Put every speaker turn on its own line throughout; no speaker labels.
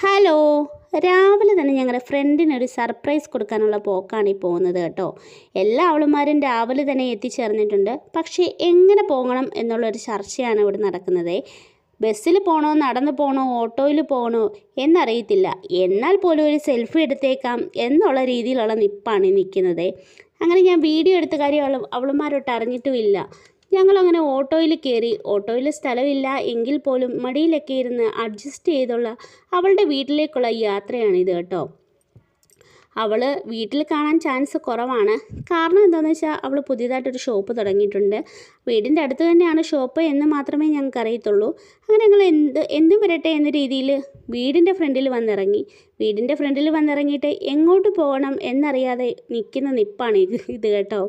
Hello. രാവിലെ തന്നെ ഞങ്ങളുടെ ഫ്രണ്ടിന് ഒരു സർപ്രൈസ് കൊടുക്കാനുള്ള പോക്കാണ് ഈ പോകുന്നത് കേട്ടോ. എല്ലാ അവളുമാരും രാവിലെ തന്നെ എത്തിച്ചേർന്നിട്ടുണ്ട്. പക്ഷേ എങ്ങനെ പോകണം എന്നുള്ളൊരു ചർച്ചയാണ് ഇവിടെ നടക്കുന്നത്. ബസ്സിൽ പോകണോ നടന്നു പോകണോ ഓട്ടോയിൽ പോകണോ എന്നറിയത്തില്ല. എന്നാൽ പോലും ഒരു സെൽഫി എടുത്തേക്കാം എന്നുള്ള രീതിയിലുള്ള നിപ്പാണ് നിൽക്കുന്നത്. അങ്ങനെ ഞാൻ വീഡിയോ എടുത്ത കാര്യം അവൾ അവളുമാരോട്ട് അറിഞ്ഞിട്ടുമില്ല ഞങ്ങളങ്ങനെ ഓട്ടോയിൽ കയറി ഓട്ടോയിൽ സ്ഥലമില്ല എങ്കിൽ പോലും മടിയിലൊക്കെ ഇരുന്ന് അഡ്ജസ്റ്റ് ചെയ്തുള്ള അവളുടെ വീട്ടിലേക്കുള്ള യാത്രയാണിത് കേട്ടോ. അവൾ വീട്ടിൽ കാണാൻ ചാൻസ് കുറവാണ്. കാരണം എന്താണെന്ന് വെച്ചാൽ അവൾ പുതിയതായിട്ടൊരു ഷോപ്പ് തുടങ്ങിയിട്ടുണ്ട്. വീടിന്റെ അടുത്ത് തന്നെയാണ് ഷോപ്പ് എന്ന് മാത്രമേ ഞങ്ങൾക്ക് അറിയത്തുള്ളൂ. അങ്ങനെ ഞങ്ങൾ എന്ത് എന്തും വരട്ടെ എന്ന രീതിയിൽ വീടിന്റെ ഫ്രണ്ടിൽ വന്നിറങ്ങി. വീടിന്റെ ഫ്രണ്ടിൽ വന്നിറങ്ങിയിട്ട് എങ്ങോട്ട് പോകണം എന്നറിയാതെ നിൽക്കുന്ന നിപ്പാണ് ഇത് ഇത് കേട്ടോ.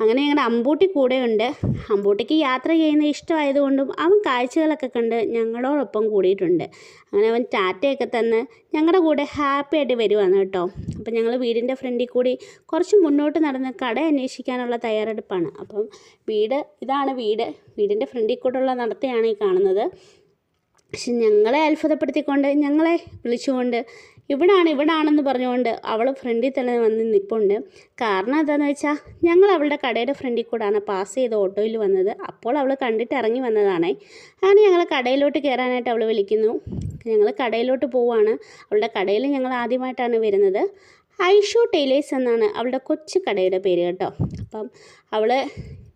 അങ്ങനെ ഞങ്ങളുടെ അമ്പൂട്ടി കൂടെയുണ്ട്. അമ്പൂട്ടിക്ക് യാത്ര ചെയ്യുന്ന ഇഷ്ടമായതുകൊണ്ടും അവൻ കാഴ്ചകളൊക്കെ കണ്ട് ഞങ്ങളോടൊപ്പം കൂടിയിട്ടുണ്ട്. അങ്ങനെ അവൻ ടാറ്റയൊക്കെ തന്ന് ഞങ്ങളുടെ കൂടെ ഹാപ്പി ആയിട്ട് വരുവാണ് കേട്ടോ. അപ്പം ഞങ്ങൾ വീടിന്റെ ഫ്രണ്ടിൽ കൂടി കുറച്ച് മുന്നോട്ട് നടന്ന് കട അന്വേഷിക്കാനുള്ള തയ്യാറെടുപ്പാണ്. അപ്പം വീട് ഇതാണ് വീട്. വീടിന്റെ ഫ്രണ്ടിൽ കൂടെയുള്ള നടത്തയാണ് ഈ കാണുന്നത്. പക്ഷെ ഞങ്ങളെ അത്ഭുതപ്പെടുത്തിക്കൊണ്ട് ഞങ്ങളെ വിളിച്ചുകൊണ്ട് ഇവിടാണ് ഇവിടാണെന്ന് പറഞ്ഞുകൊണ്ട് അവൾ ഫ്രണ്ടിൽ തന്നെ വന്ന് നിൽപ്പുണ്ട് കാരണം എന്താണെന്ന് വെച്ചാൽ ഞങ്ങൾ അവളുടെ കടയുടെ ഫ്രണ്ടിൽ കൂടാണ് പാസ് ചെയ്ത് ഓട്ടോയിൽ വന്നത്. അപ്പോൾ അവൾ കണ്ടിട്ട് ഇറങ്ങി വന്നതാണ്. അങ്ങനെ ഞങ്ങൾ കടയിലോട്ട് കയറാനായിട്ട് അവൾ വിളിക്കുന്നു. ഞങ്ങൾ കടയിലോട്ട് പോവാണ്. അവളുടെ കടയിൽ ഞങ്ങൾ ആദ്യമായിട്ടാണ് വരുന്നത്. ഐഷു ടൈലേഴ്സ് എന്നാണ് അവളുടെ കൊച്ചു കടയുടെ പേര് കേട്ടോ. അപ്പം അവൾ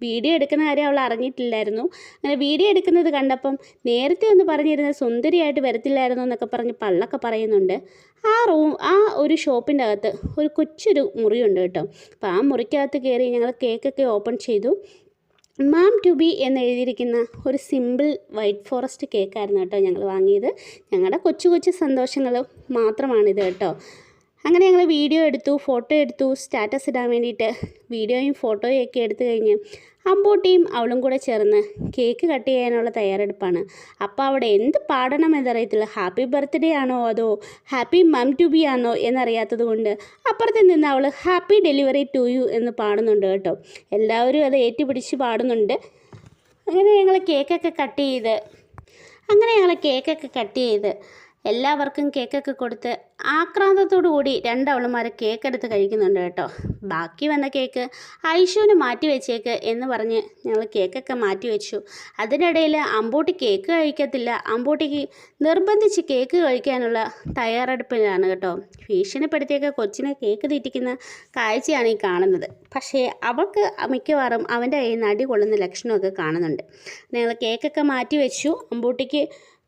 വീഡിയോ എടുക്കുന്ന കാര്യം അവൾ അറിഞ്ഞിട്ടില്ലായിരുന്നു. അങ്ങനെ വീഡിയോ എടുക്കുന്നത് കണ്ടപ്പം നേരത്തെ ഒന്ന് പറഞ്ഞിരുന്ന സുന്ദരിയായിട്ട് വരത്തില്ലായിരുന്നു എന്നൊക്കെ പറഞ്ഞ് പള്ളൊക്കെ പറയുന്നുണ്ട്. ആ റൂം ആ ഒരു ഷോപ്പിന്റെ അകത്ത് ഒരു കൊച്ചൊരു മുറിയുണ്ട് കേട്ടോ. അപ്പോൾ ആ മുറിക്കകത്ത് കയറി ഞങ്ങൾ കേക്കൊക്കെ ഓപ്പൺ ചെയ്തു. മാം ടു ബി എന്ന് എഴുതിയിരിക്കുന്ന ഒരു സിമ്പിൾ വൈറ്റ് ഫോറസ്റ്റ് കേക്കായിരുന്നു കേട്ടോ ഞങ്ങൾ വാങ്ങിയത്. ഞങ്ങളുടെ കൊച്ചു കൊച്ചു സന്തോഷങ്ങൾ മാത്രമാണിത് കേട്ടോ. അങ്ങനെ ഞങ്ങൾ വീഡിയോ എടുത്തു ഫോട്ടോ എടുത്തു സ്റ്റാറ്റസ് ഇടാൻ വേണ്ടിയിട്ട് വീഡിയോയും ഫോട്ടോയും ഒക്കെ എടുത്തു കഴിഞ്ഞ് അമ്പൂട്ടിയും അവളും കൂടെ ചേർന്ന് കേക്ക് കട്ട് ചെയ്യാനുള്ള തയ്യാറെടുപ്പാണ്. അപ്പോൾ അവിടെ എന്ത് പാടണം എന്നറിയത്തില്ല. ഹാപ്പി ബർത്ത്ഡേ ആണോ അതോ ഹാപ്പി മം ടു ബി ആണോ എന്നറിയാത്തത് കൊണ്ട് അപ്പുറത്ത് നിന്ന് അവൾ ഹാപ്പി ഡെലിവറി ടു യു എന്ന് പാടുന്നുണ്ട് കേട്ടോ. എല്ലാവരും അത് ഏറ്റുപിടിച്ച് പാടുന്നുണ്ട്. അങ്ങനെ ഞങ്ങൾ കേക്കൊക്കെ കട്ട് ചെയ്ത് അങ്ങനെ ഞങ്ങൾ കേക്കൊക്കെ കട്ട് ചെയ്ത് എല്ലാവർക്കും കേക്കൊക്കെ കൊടുത്ത് ആക്രാന്തത്തോടു കൂടി രണ്ടവളുമാർ കേക്ക് എടുത്ത് കഴിക്കുന്നുണ്ട് കേട്ടോ. ബാക്കി വന്ന കേക്ക് ഐഷുവിന് മാറ്റി വെച്ചേക്ക് എന്ന് പറഞ്ഞ് ഞങ്ങൾ കേക്കൊക്കെ മാറ്റി വെച്ചു. അതിനിടയിൽ അമ്പൂട്ടി കേക്ക് കഴിക്കത്തില്ല. അമ്പൂട്ടിക്ക് നിർബന്ധിച്ച് കേക്ക് കഴിക്കാനുള്ള തയ്യാറെടുപ്പിലാണ് കേട്ടോ. ഭീഷണിപ്പെടുത്തിയൊക്കെ കൊച്ചിനെ കേക്ക് തീറ്റിക്കുന്ന കാഴ്ചയാണ് ഈ കാണുന്നത്. പക്ഷേ അവൾക്ക് മിക്കവാറും അവന്റെ കയ്യിൽ നിന്ന് കൊള്ളുന്ന ലക്ഷണമൊക്കെ കാണുന്നുണ്ട്. ഞങ്ങൾ കേക്കൊക്കെ മാറ്റി വെച്ചു. അമ്പൂട്ടിക്ക്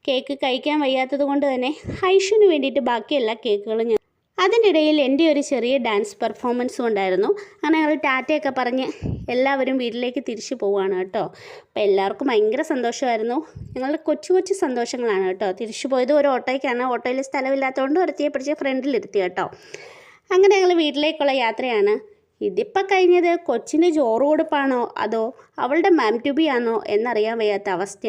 കേക്ക് കഴിക്കാൻ വയ്യാത്തത് കൊണ്ട് തന്നെ ഹൈഷുവിന് വേണ്ടിയിട്ട് ബാക്കി എല്ലാ കേക്കുകളും ഞാൻ അതിന്റെ ഇടയിൽ എന്റെ ഒരു ചെറിയ ഡാൻസ് പെർഫോമൻസും ഉണ്ടായിരുന്നു അങ്ങനെ ഞങ്ങൾ ടാറ്റയൊക്കെ പറഞ്ഞ് എല്ലാവരും വീട്ടിലേക്ക് തിരിച്ചു പോവുകയാണ് കേട്ടോ. അപ്പോൾ എല്ലാവർക്കും ഭയങ്കര സന്തോഷമായിരുന്നു. ഞങ്ങളുടെ കൊച്ചു കൊച്ചു സന്തോഷങ്ങളാണ് കേട്ടോ. തിരിച്ചു പോയത് ഒരു ഓട്ടോയ്ക്കാണ്. ഓട്ടോയിൽ സ്ഥലമില്ലാത്തതുകൊണ്ട് ഒരുത്തിയെ പിടിച്ച് ഫ്രണ്ടിലിരുത്തി കേട്ടോ. അങ്ങനെ ഞങ്ങൾ വീട്ടിലേക്കുള്ള യാത്രയാണ്. ഇതിപ്പോൾ കഴിഞ്ഞത് കൊച്ചിന് ചോറ് കൊടുപ്പാണോ അതോ അവളുടെ മാം ടു ബി ആണോ എന്നറിയാൻ വയ്യാത്ത അവസ്ഥ